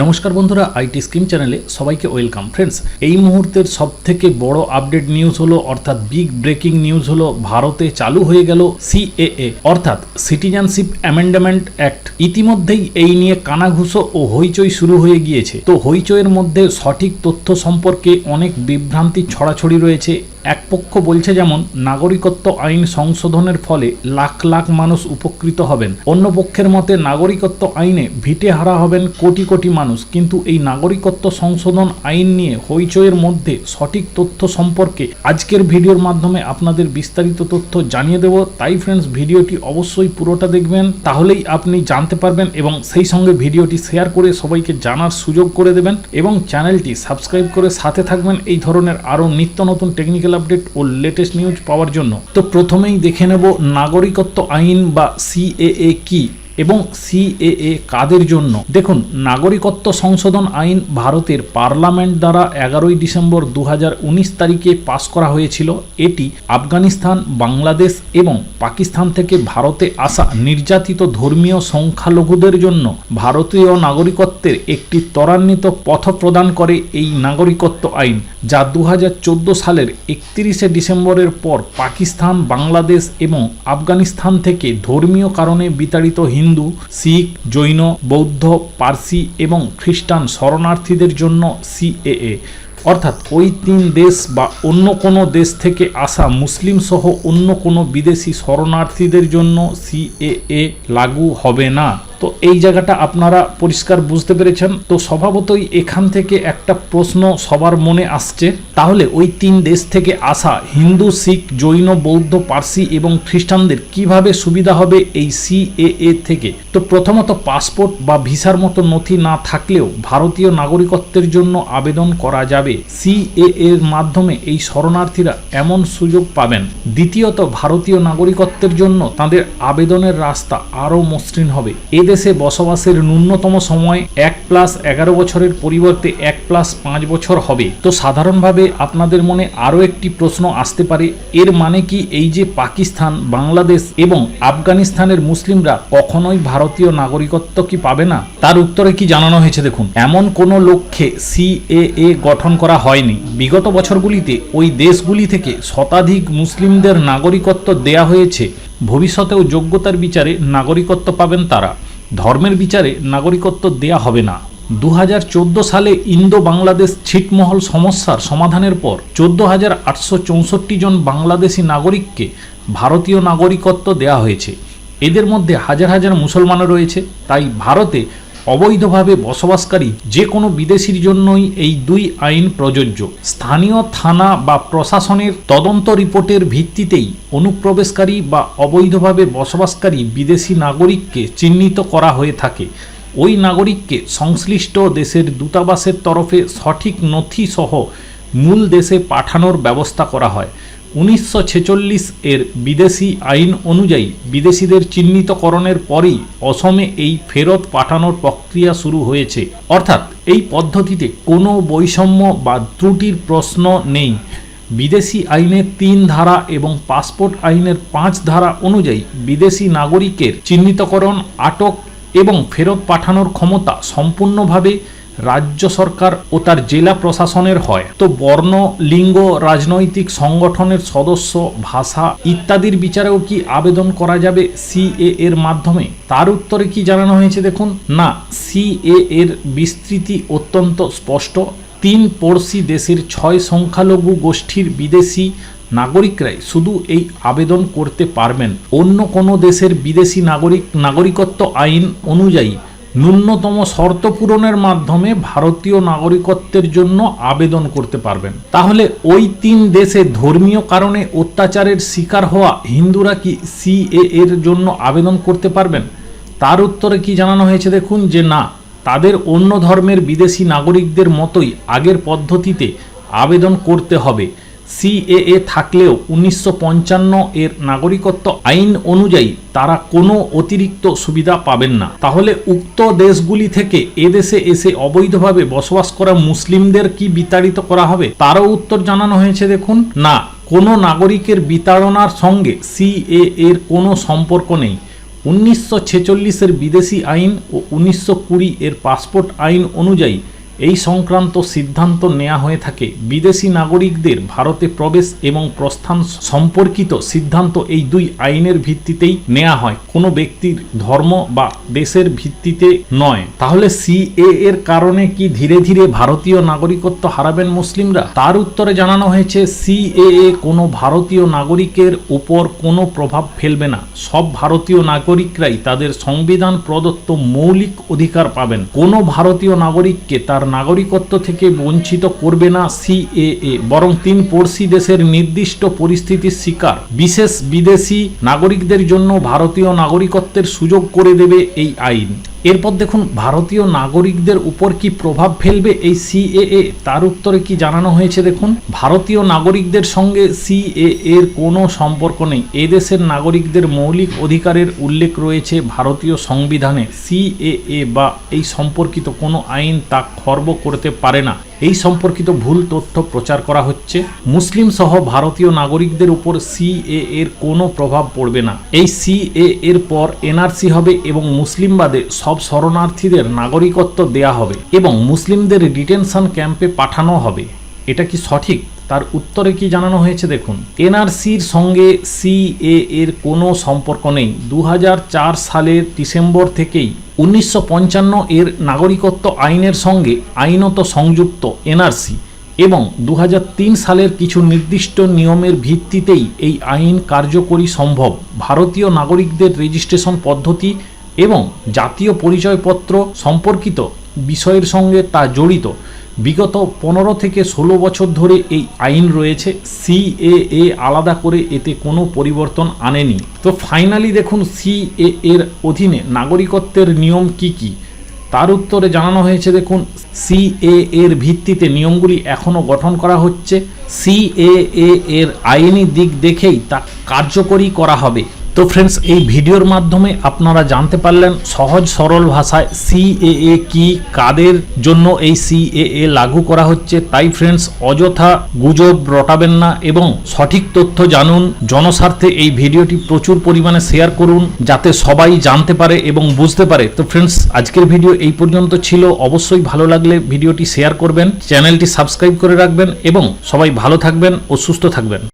নমস্কার বন্ধুরা, IT scheme চ্যানেলে সবাইকে ওয়েলকাম। ফ্রেন্ডস এই মুহূর্তের সব থেকে বড় আপডেট নিউজ হলো, অর্থাৎ বিগ ব্রেকিং নিউজ হলো, ভারতে চালু হয়ে গেল সিএএ অর্থাৎ সিটিজেনশিপ অ্যামেন্ডমেন্ট অ্যাক্ট ইতিমধ্যেই এই নিয়ে কানাঘুষো ও হইচই শুরু হয়ে গিয়েছে। তো হইচইয়ের মধ্যে সঠিক তথ্য সম্পর্কে অনেক বিভ্রান্তি, ছড়াছড়ি রয়েছে এক পক্ষ বলছে যেমন, নাগরিকত্ব আইন সংশোধনের ফলে লাখ লাখ মানুষ উপকৃত হবেন। অন্য পক্ষের মতে, নাগরিকত্ব আইনে ভিটে হারা হবেন কোটি কোটি মানুষ। কিন্তু এই নাগরিকত্ব সংশোধন আইন নিয়ে হইচইয়ের মধ্যে সঠিক তথ্য সম্পর্কে আজকের ভিডিওর মাধ্যমে আপনাদের বিস্তারিত তথ্য জানিয়ে দেব। তাই ফ্রেন্ডস ভিডিওটি অবশ্যই পুরোটা দেখবেন, তাহলেই আপনি জানতে পারবেন এবং সেই সঙ্গে ভিডিওটি শেয়ার করে সবাইকে জানার সুযোগ করে দেবেন এবং চ্যানেলটি সাবস্ক্রাইব করে সাথে থাকবেন। এই ধরনের আরও নিত্য নতুন টেকনিক্যাল আপডেট ও লেটেস্ট নিউজ পাওয়ার জন্য। তো প্রথমেই দেখে নেব নাগরিকত্ব আইন বা সিএএ কি। এবং সিএএ কাদের জন্য? দেখুন, নাগরিকত্ব সংশোধন আইন ভারতের পার্লামেন্ট দ্বারা এগারোই ডিসেম্বর দু হাজার উনিশ তারিখে পাশ করা হয়েছিল। এটি আফগানিস্তান, বাংলাদেশ এবং পাকিস্তান থেকে ভারতে আসা নির্যাতিত ধর্মীয় সংখ্যালঘুদের জন্য ভারতীয় নাগরিকত্বের একটি ত্বরান্বিত পথ প্রদান করে এই নাগরিকত্ব আইন, যা দু হাজার চোদ্দ সালের একত্রিশে ডিসেম্বরের পর পাকিস্তান, বাংলাদেশ এবং আফগানিস্তান থেকে ধর্মীয় কারণে বিতাড়িত হিন্দু শিখ, জৈন, বৌদ্ধ, পার্সি এবং খ্রিস্টান শরণার্থীদের জন্য সিএএ। অর্থাৎ ওই তিন দেশ বা অন্য কোনো দেশ থেকে আসা মুসলিম সহ অন্য কোনো বিদেশি শরণার্থীদের জন্য সিএএ লাগু হবে না। তো এই জায়গাটা আপনারা পরিষ্কার বুঝতে পেরেছেন। তো স্বভাবতই এখান থেকে একটা প্রশ্ন সবার মনে আসছে। তাহলে ওই তিন দেশ থেকে আসা হিন্দু, শিখ, জৈন, বৌদ্ধ, পার্সি এবং খ্রিস্টানদের কীভাবে সুবিধা হবে এই সিএএ থেকে? তো প্রথমত পাসপোর্ট বা ভিসার মতো নথি না থাকলেও ভারতীয় নাগরিকত্বের জন্য আবেদন করা যাবে। সিএ এর মাধ্যমে এই শরণার্থীরা এমন সুযোগ পাবেন। দ্বিতীয়ত, ভারতীয় নাগরিকত্বের জন্য তাদের আবেদনের রাস্তা আরও মসৃণ হবে। এদেশে বসবাসের ন্যূনতম সময় এক প্লাস এগারো বছরের পরিবর্তে এক প্লাস পাঁচ বছর হবে। তো সাধারণভাবে আপনাদের মনে আরও একটি প্রশ্ন আসতে পারে, এর মানে কি এই যে পাকিস্তান, বাংলাদেশ এবং আফগানিস্তানের মুসলিমরা কখনোই ভারতীয় নাগরিকত্ব কি পাবে না? তার উত্তরে কি জানানো হয়েছে দেখুন। এমন কোনো লক্ষ্যে সিএএ গঠন করা হয়নি। বিগত বছরগুলিতে ওই দেশগুলি থেকে শতাধিক মুসলিমদের নাগরিকত্ব দেয়া হয়েছে। ভবিষ্যতেও যোগ্যতার বিচারে নাগরিকত্ব পাবেন তারা। ধর্মের বিচারে নাগরিকত্ব দেয়া হবে না। দু হাজার চোদ্দ সালে ইন্দো বাংলাদেশ ছিটমহল সমস্যার সমাধানের পর চোদ্দ হাজার আটশো চৌষট্টি জন বাংলাদেশি নাগরিককে ভারতীয় নাগরিকত্ব দেয়া হয়েছে। এদের মধ্যে হাজার হাজার মুসলমানও রয়েছে। তাই ভারতে অবৈধভাবে বসবাসকারী যে কোনো বিদেশির জন্যই এই দুই আইন প্রযোজ্য। স্থানীয় থানা বা প্রশাসনের তদন্ত রিপোর্টের ভিত্তিতেই অনুপ্রবেশকারী বা অবৈধভাবে বসবাসকারী বিদেশি নাগরিককে চিহ্নিত করা হয়ে থাকে। ওই নাগরিককে সংশ্লিষ্ট দেশের দূতাবাসের তরফে সঠিক নথি সহ মূল দেশে পাঠানোর ব্যবস্থা করা হয়। উনিশশো ছেচল্লিশ এর বিদেশি আইন অনুযায়ী বিদেশিদের চিহ্নিতকরণের পরেই অসমে এই ফেরত পাঠানোর প্রক্রিয়া শুরু হয়েছে। অর্থাৎ এই পদ্ধতিতে কোনো বৈষম্য বা ত্রুটির প্রশ্ন নেই। বিদেশি আইনের তিন ধারা এবং পাসপোর্ট আইনের পাঁচ ধারা অনুযায়ী বিদেশি নাগরিকের চিহ্নিতকরণ, আটক এবং ফেরত পাঠানোর ক্ষমতা সম্পূর্ণভাবে রাজ্য সরকার ও তার জেলা প্রশাসনের হয়। তো বর্ণ, লিঙ্গ, রাজনৈতিক সংগঠনের সদস্য, ভাষা ইত্যাদির বিচারেও কি আবেদন করা যাবে সিএ এর মাধ্যমে? তার উত্তরে কি জানানো হয়েছে দেখুন? না সিএ এর বিস্তৃতি অত্যন্ত স্পষ্ট। তিন পড়শি দেশের ছয় সংখ্যালঘু গোষ্ঠীর বিদেশি নাগরিকরাই শুধু এই আবেদন করতে পারবেন। অন্য কোনো দেশের বিদেশি নাগরিক, নাগরিকত্ব আইন অনুযায়ী ন্যূনতম শর্ত পূরণের মাধ্যমে ভারতীয় নাগরিকত্বের জন্য আবেদন করতে পারবেন। তাহলে ওই তিন দেশে ধর্মীয় কারণে অত্যাচারের শিকার হওয়া হিন্দুরা কি সিএ এর জন্য আবেদন করতে পারবেন? তার উত্তরে কি জানানো হয়েছে দেখুন, যে না, তাদের অন্য ধর্মের বিদেশি নাগরিকদের মতোই আগের পদ্ধতিতে আবেদন করতে হবে। সিএএ থাকলেও উনিশশো পঞ্চান্ন এর নাগরিকত্ব আইন অনুযায়ী তারা কোনো অতিরিক্ত সুবিধা পাবেন না। তাহলে উক্ত দেশগুলি থেকে এদেশে এসে অবৈধভাবে বসবাস করা মুসলিমদের কি বিতাড়িত করা হবে? তারও উত্তর জানানো হয়েছে দেখুন। না, কোনো নাগরিকের বিতাড়নার সঙ্গে সিএ এর কোনো সম্পর্ক নেই। উনিশশো ছেচল্লিশের বিদেশি আইন ও উনিশশো কুড়ি এর পাসপোর্ট আইন অনুযায়ী এই সংক্রান্ত সিদ্ধান্ত নেওয়া হয়ে থাকে। বিদেশি নাগরিকদের ভারতে প্রবেশ এবং প্রস্থান সম্পর্কিত সিদ্ধান্ত এই দুই আইনের ভিত্তিতেই নেওয়া হয়। কোনো ব্যক্তির ধর্ম বা দেশের ভিত্তিতে নয়। তাহলে সিএ এর কারণে কি ধীরে ধীরে ভারতীয় নাগরিকত্ব হারাবেন মুসলিমরা? তার উত্তরে জানানো হয়েছে সিএএ কোনো ভারতীয় নাগরিকের উপর কোনো প্রভাব ফেলবে না। সব ভারতীয় নাগরিকরাই তাদের সংবিধান প্রদত্ত মৌলিক অধিকার পাবেন। কোনো ভারতীয় নাগরিককে তার নাগরিকত্ব থেকে বঞ্চিত করবে না সিএএ, বরং তিন পড়শি দেশের নির্দিষ্ট পরিস্থিতির শিকার। বিশেষ বিদেশি নাগরিকদের জন্য ভারতীয় নাগরিকত্বের সুযোগ করে দেবে এই আইন। এরপর দেখুন, ভারতীয় নাগরিকদের উপর কি প্রভাব ফেলবে এই সিএএ তার উত্তরে কি জানানো হয়েছে দেখুন, ভারতীয় নাগরিকদের সঙ্গে সিএ এর কোনো সম্পর্ক নেই। এদেশের নাগরিকদের মৌলিক অধিকারের উল্লেখ রয়েছে ভারতীয় সংবিধানে। সিএএ বা এই সম্পর্কিত কোনো আইন তা খর্ব করতে পারে না। এই সম্পর্কিত ভুল তথ্য প্রচার করা হচ্ছে। মুসলিম সহ ভারতীয় নাগরিকদের উপর সিএ এর কোনো প্রভাব পড়বে না। এই সিএ এর পর এনআরসি হবে এবং মুসলিমবাদে সব শরণার্থীদের নাগরিকত্ব দেয়া হবে এবং মুসলিমদের ডিটেনশন ক্যাম্পে পাঠানো হবে। এটা কি সঠিক? তার উত্তরে কি জানানো হয়েছে দেখুন। এনআরসির সঙ্গে সিএ এর কোনো সম্পর্ক নেই। দু হাজার চার সালের ডিসেম্বর থেকেই উনিশশো পঞ্চান্ন এর নাগরিকত্ব আইনের সঙ্গে আইনত সংযুক্ত এনআরসি এবং দু হাজার তিন সালের কিছু নির্দিষ্ট নিয়মের ভিত্তিতেই এই আইন কার্যকরী সম্ভব। ভারতীয় নাগরিকদের রেজিস্ট্রেশন পদ্ধতি এবং জাতীয় পরিচয়পত্র সম্পর্কিত বিষয়ের সঙ্গে তা জড়িত। বিগত পনেরো থেকে ষোলো বছর ধরে এই আইন রয়েছে। সিএএ আলাদা করে এতে কোনো পরিবর্তন আনেনি। তো ফাইনালি দেখুন সিএ এর অধীনে নাগরিকত্বের নিয়ম কি কি? তার উত্তরে জানানো হয়েছে, দেখুন সিএ এর ভিত্তিতে নিয়মগুলি এখনও গঠন করা হচ্ছে। সিএএ এর আইনি দিক দেখেই তা কার্যকরী করা হবে। তো ফ্রেন্ডস এই ভিডিওর মাধ্যমে আপনারা জানতে পারলেন সহজ সরল ভাষায় সিএএ কি, কাদের জন্য এই সিএএ লাগু করা হচ্ছে। তাই ফ্রেন্ডস অযথা গুজব রটাবেন না এবং সঠিক তথ্য জানুন, জনস্বার্থে এই ভিডিওটি প্রচুর পরিমাণে শেয়ার করুন, যাতে সবাই জানতে পারে এবং বুঝতে পারে। তো ফ্রেন্ডস আজকের ভিডিও এই পর্যন্ত ছিল। অবশ্যই ভালো লাগলে ভিডিওটি শেয়ার করবেন, চ্যানেলটি সাবস্ক্রাইব করে রাখবেন এবং সবাই ভালো থাকবেন ও সুস্থ থাকবেন।